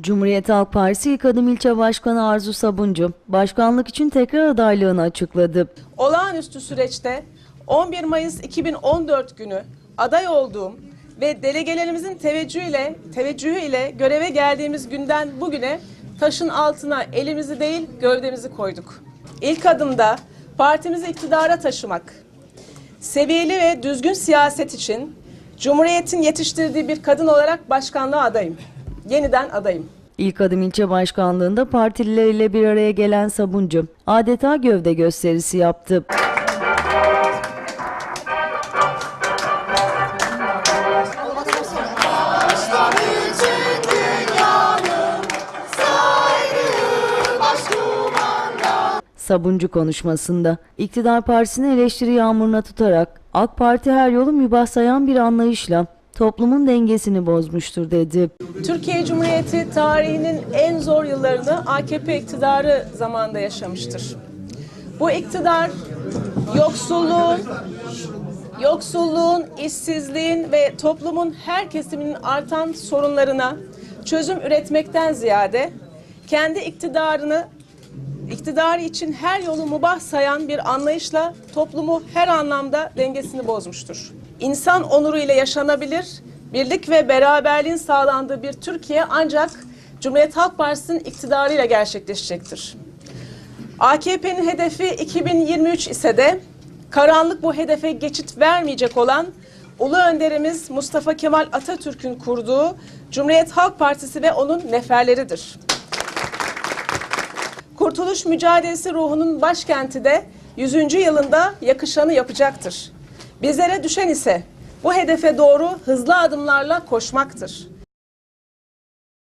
Cumhuriyet Halk Partisi İlk Adım İlçe Başkanı Arzu Sabuncu, başkanlık için tekrar adaylığını açıkladı. Olağanüstü süreçte 11 Mayıs 2014 günü aday olduğum ve delegelerimizin teveccühüyle, teveccühüyle göreve geldiğimiz günden bugüne taşın altına elimizi değil gövdemizi koyduk. İlk adımda partimizi iktidara taşımak, seviyeli ve düzgün siyaset için Cumhuriyet'in yetiştirdiği bir kadın olarak başkanlığa adayım. Yeniden adayım. İlk Adım İlçe Başkanlığında partilileriyle bir araya gelen Sabuncu, adeta gövde gösterisi yaptı. Sabuncu konuşmasında iktidar partisini eleştiri yağmuruna tutarak AK Parti her yolu mübah sayan bir anlayışla toplumun dengesini bozmuştur dedi. Türkiye Cumhuriyeti tarihinin en zor yıllarını AKP iktidarı zamanında yaşamıştır. Bu iktidar yoksulluğun, yoksulluğun, işsizliğin ve toplumun her kesiminin artan sorunlarına çözüm üretmekten ziyade kendi iktidarını iktidarı için her yolu mubah sayan bir anlayışla toplumu her anlamda dengesini bozmuştur. İnsan onuru ile yaşanabilir, birlik ve beraberliğin sağlandığı bir Türkiye ancak Cumhuriyet Halk Partisi'nin iktidarıyla gerçekleşecektir. AKP'nin hedefi 2023 ise de karanlık bu hedefe geçit vermeyecek olan Ulu Önderimiz Mustafa Kemal Atatürk'ün kurduğu Cumhuriyet Halk Partisi ve onun neferleridir. Kurtuluş mücadelesi ruhunun başkenti de 100. yılında yakışanı yapacaktır. Bizlere düşen ise bu hedefe doğru hızlı adımlarla koşmaktır.